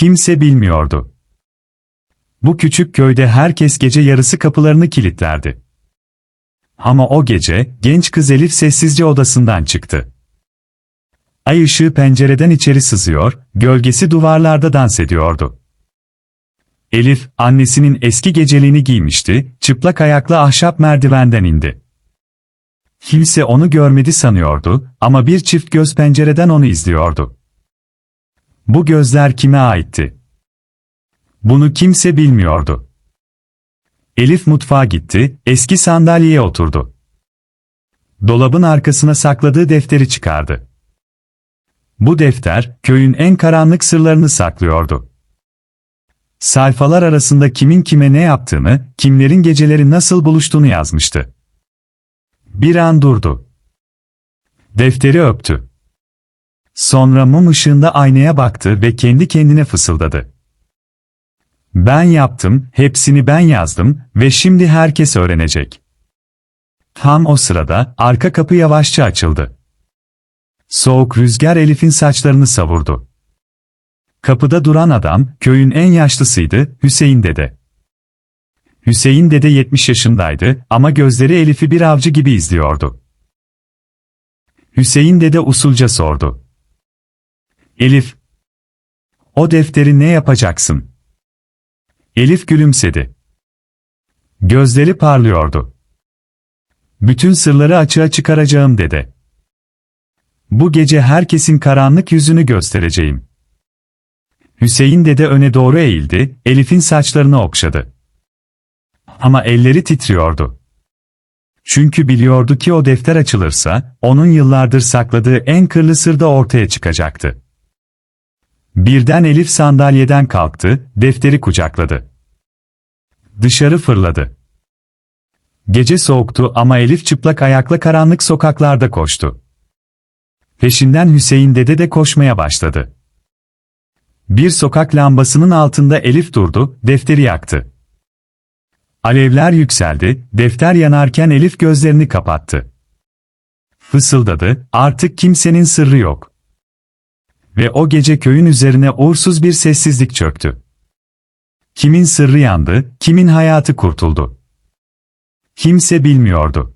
Kimse bilmiyordu. Bu küçük köyde herkes gece yarısı kapılarını kilitlerdi. Ama o gece, genç kız Elif sessizce odasından çıktı. Ay ışığı pencereden içeri sızıyor, gölgesi duvarlarda dans ediyordu. Elif, annesinin eski geceliğini giymişti, çıplak ayakla ahşap merdivenden indi. Kimse onu görmedi sanıyordu ama bir çift göz pencereden onu izliyordu. Bu gözler kime aitti? Bunu kimse bilmiyordu. Elif mutfağa gitti, eski sandalyeye oturdu. Dolabın arkasına sakladığı defteri çıkardı. Bu defter, köyün en karanlık sırlarını saklıyordu. Sayfalar arasında kimin kime ne yaptığını, kimlerin geceleri nasıl buluştuğunu yazmıştı. Bir an durdu. Defteri öptü. Sonra mum ışığında aynaya baktı ve kendi kendine fısıldadı. Ben yaptım, hepsini ben yazdım ve şimdi herkes öğrenecek. Tam o sırada arka kapı yavaşça açıldı. Soğuk rüzgar Elif'in saçlarını savurdu. Kapıda duran adam, köyün en yaşlısıydı, Hüseyin dede. Hüseyin dede 70 yaşındaydı ama gözleri Elif'i bir avcı gibi izliyordu. Hüseyin dede usulca sordu. Elif, o defteri ne yapacaksın? Elif gülümsedi. Gözleri parlıyordu. Bütün sırları açığa çıkaracağım dedi. Bu gece herkesin karanlık yüzünü göstereceğim. Hüseyin dede öne doğru eğildi, Elif'in saçlarını okşadı. Ama elleri titriyordu. Çünkü biliyordu ki o defter açılırsa, onun yıllardır sakladığı en kırlı sır da ortaya çıkacaktı. Birden Elif sandalyeden kalktı, defteri kucakladı. Dışarı fırladı. Gece soğuktu ama Elif çıplak ayakla karanlık sokaklarda koştu. Peşinden Hüseyin dede de koşmaya başladı. Bir sokak lambasının altında Elif durdu, defteri yaktı. Alevler yükseldi, defter yanarken Elif gözlerini kapattı. Fısıldadı, artık kimsenin sırrı yok. Ve o gece köyün üzerine uğursuz bir sessizlik çöktü. Kimin sırrı yandı, kimin hayatı kurtuldu. Kimse bilmiyordu.